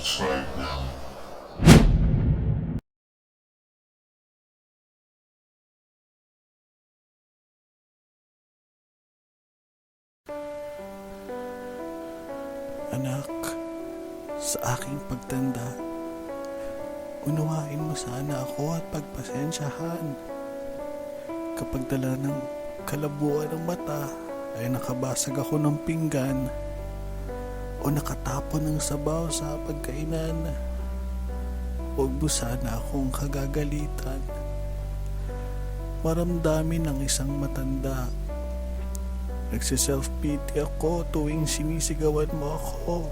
subscribe now. Anak, sa aking pagtanda, unawain mo sana ako at pagpasensyahan. Kapag dala ng kalabuan ng mata, ay nakabasag ako ng pinggan o nakatapon ng sabaw sa pagkainan. Huwag mo sana akong kagagalitan. Maramdamin ng isang matanda Nagsiself-pity ako tuwing sinisigawan mo ako.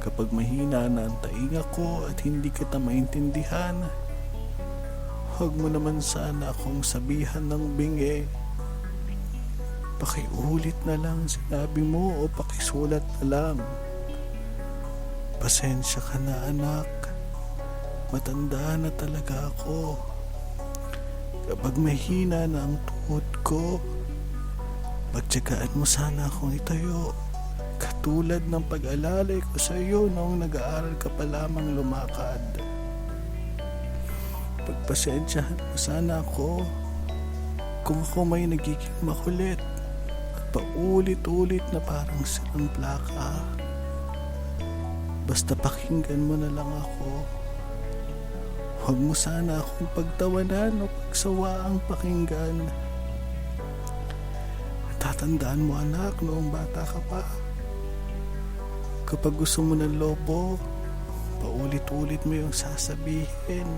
Kapag mahina na ang tainga ko at hindi kita maintindihan, huwag mo naman sana akong sabihan ng bingi. Pakiulit na lang sinabi mo o pakisulat na lang. Pasensya ka na anak. Matanda na talaga ako. Kapag mahina na ang tuhod ko, Pagtsagaan mo sana akong itayo. Katulad ng pag-alalay ko sa iyo noong nag-aaral ka pa lamang lumakad. Pagpasensyahan mo sana ako kung ako may nagiging makulit paulit-ulit na parang silang plaka. Basta pakinggan mo na lang ako. Huwag mo sana akong pagtawanan o pagsawaang pakinggan. Tatandaan mo anak noong bata ka pa. Kapag gusto mo ng lobo, paulit-ulit mo yung sasabihin.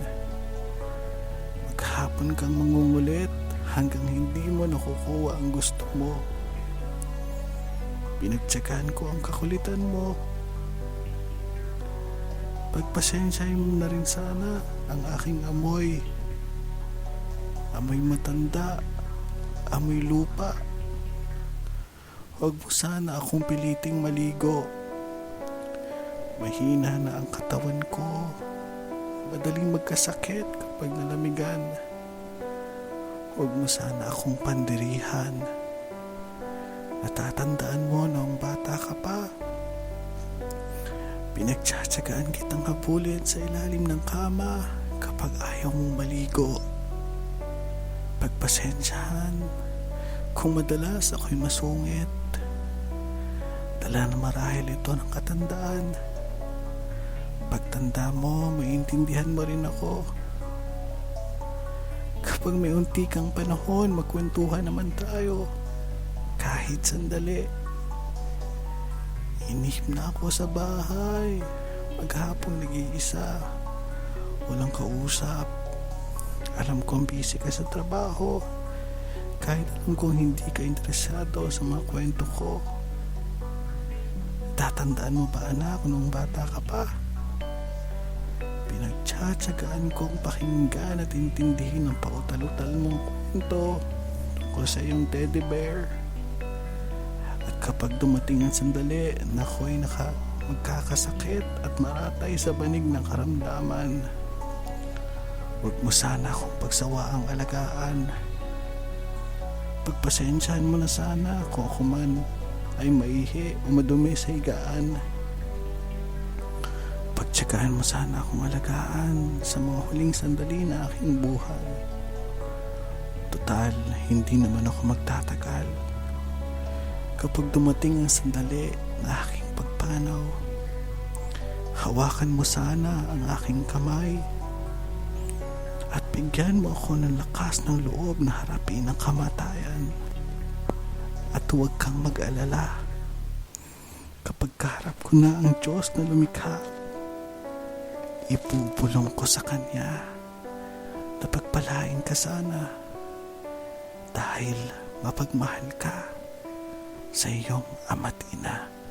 Maghapon kang mangungulit hanggang hindi mo nakukuha ang gusto mo. Pinagtsagaan ko ang kakulitan mo. Pagpasensyahin mo na rin sana ang aking amoy. Amoy matanda, amoy lupa. Huwag mo sana akong piliting maligo. Mahina na ang katawan ko. Madaling magkasakit kapag nalamigan. Huwag mo sana akong pandirihan. Natatandaan mo noong bata ka pa. Pinagtsatsagaan kitang habulin sa ilalim ng kama kapag ayaw mong maligo. Pagpasensyahan kung madalas ako'y masungit. Dala na marahil ito ng katandaan. Pagtanda mo, maintindihan mo rin ako. Kapag may unti kang panahon, magkwentuhan naman tayo. Kahit sandali. Inihip na ako sa bahay. Maghapong nag-iisa. Walang kausap. Alam kong busy ka sa trabaho. Kahit alam kong hindi ka interesado sa mga kwento ko. Tatandaan mo ba anak nung bata ka pa? Pinagtsatsagaan kong pakinggan at intindihin ang pautalutal mong kwento tungkol sa iyong teddy bear. At kapag dumating ang sandali na ako'y naka magkakasakit at maratay sa banig ng karamdaman, huwag mo sana akong pagsawaang alagaan. Pagpasensyahan mo na sana kung ako man ay maihi o madumi sa higaan. Pagtsagaan mo sana akong alagaan sa mga huling sandali na aking buhay. Total, hindi naman ako magtatagal. Kapag dumating ang sandali na aking pagpanaw, hawakan mo sana ang aking kamay at bigyan mo ako ng lakas ng loob na harapin ang kamatayan. At huwag kang mag-alala. Kapag kaharap ko na ang Diyos na lumikha, ipupulong ko sa Kanya na pagpalain ka sana dahil mapagmahal ka sa iyong ama't ina.